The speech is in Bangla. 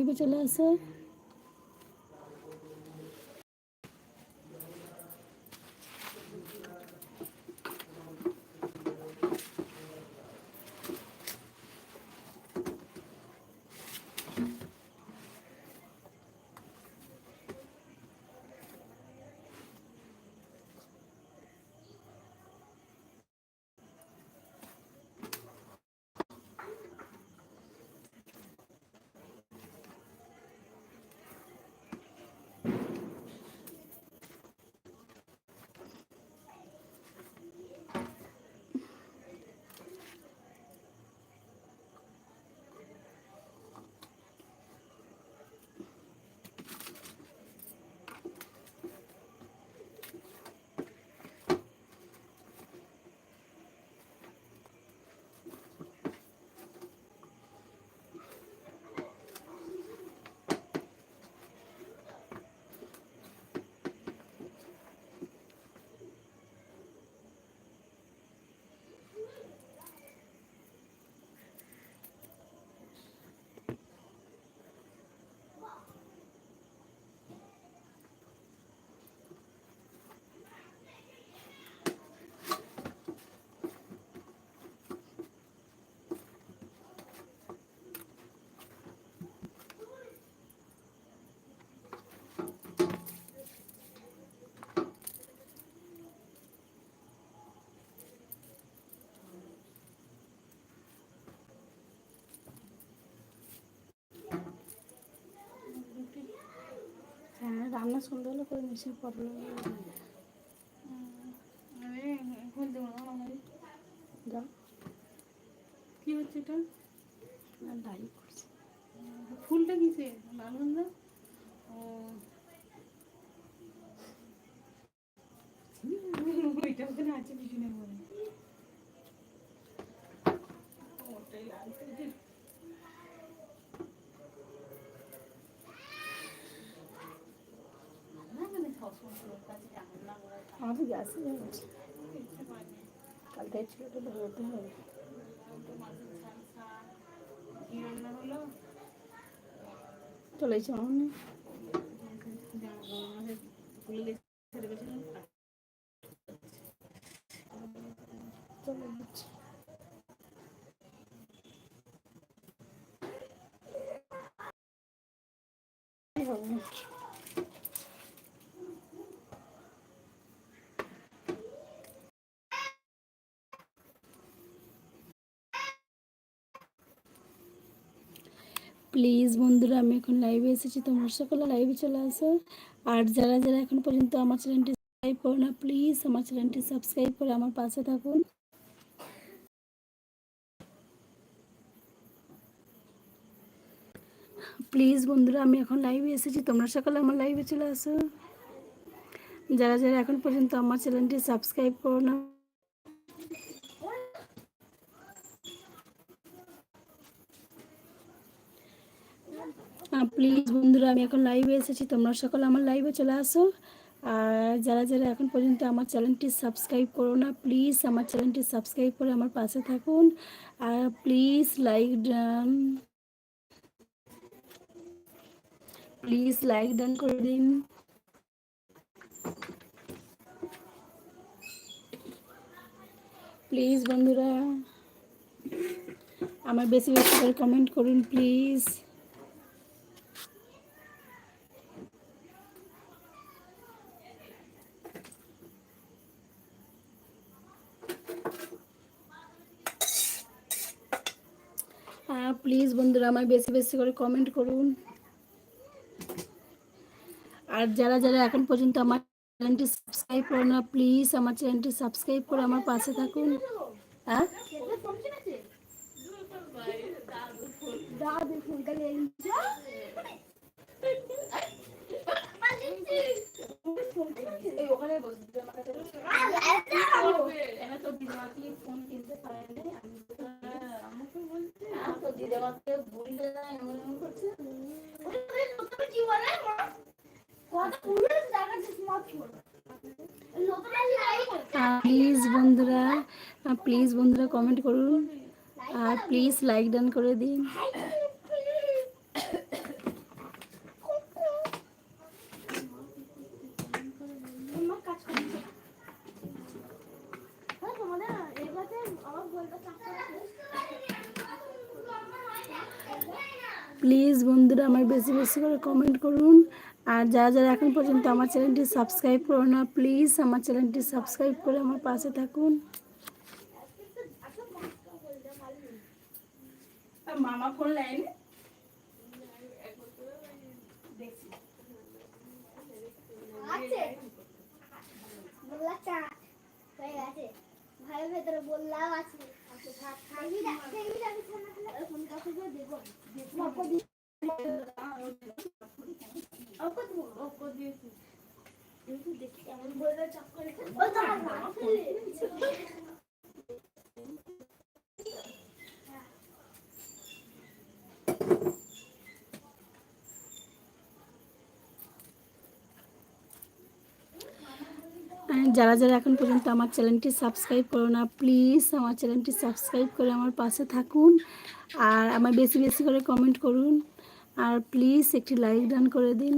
লাইভে চলে আসো। রান্না সুন্দর করে মিশিয়ে আমার যাও কি হচ্ছে এটা? ডাই করছি। ফুলটা কিসে? লাল হন্দা ও। ওইটা ওখানে আছে পিছনে পরে ওটাই লাল করে আমার তো গ্যাসে কাল থেকে ছেলেটা ধরতে হবে। চলে এসে আমার চলে যাচ্ছে কি হবে? প্লিজ বন্ধুরা, আমি এখন লাইভে এসেছি। তোমরা সকলে লাইভে চলে আসো। আর যারা যারা এখন পর্যন্ত আমার চ্যানেলটি সাবস্ক্রাইব করো না প্লিজ আমার চ্যানেলটি সাবস্ক্রাইব করে আমার পাশে থাকুন। প্লিজ বন্ধুরা, আমি এখন লাইভে এসেছি। তোমরা সকলে আমার লাইভে চলে আসো। যারা যারা এখন পর্যন্ত আমার চ্যানেলটি সাবস্ক্রাইব করো না প্লিজ বন্ধুরা, আমি এখন লাইভে এসেছি, তোমরা সকলে আমার লাইভে চলে আসো। আর যারা যারা এখন পর্যন্ত আমার চ্যানেলটি সাবস্ক্রাইব করো না প্লিজ আমার চ্যানেলটি সাবস্ক্রাইব করে আমার পাশে থাকুন। আর please like done please like done করে দিন। প্লিজ বন্ধুরা, আমার বেশি বেশি করে কমেন্ট করুন প্লিজ হ্যাঁ প্লিজ বন্ধুরা আমায় বেশি বেশি করে কমেন্ট করুন। আর যারা যারা এখন পর্যন্ত আমার চ্যানেলটি সাবস্ক্রাইব করে না প্লিজ আমার চ্যানেলটি সাবস্ক্রাইব করে আমার পাশে থাকুন। হ্যাঁ? ওখানে বসে তো দিদি আমাকে এমন এমন করছে? প্লিজ বন্ধুরা প্লিজ বন্ধুরা কমেন্ট করুন। আর প্লিজ লাইক ডান করে দিন। প্লিজ বন্ধুরা আমার বেশি বেশি করে কমেন্ট করুন। আর যারা যারা এখন পর্যন্ত আমার চ্যানেলটি সাবস্ক্রাইব করো না প্লিজ আমার চ্যানেলটি সাবস্ক্রাইব করে আমার পাশে থাকুন। মামা ফোন লাইনে? আছে। বললা চা। গেছে। ঘরের ভেতরে বললাম আছে। যারা যারা এখন পর্যন্ত আমার চ্যানেলটি সাবস্ক্রাইব করো না প্লিজ আমার চ্যানেলটি সাবস্ক্রাইব করে আমার পাশে থাকুন আর আমার বেশি বেশি করে কমেন্ট করুন। আর প্লিজ একটি লাইক ডান করে দিন।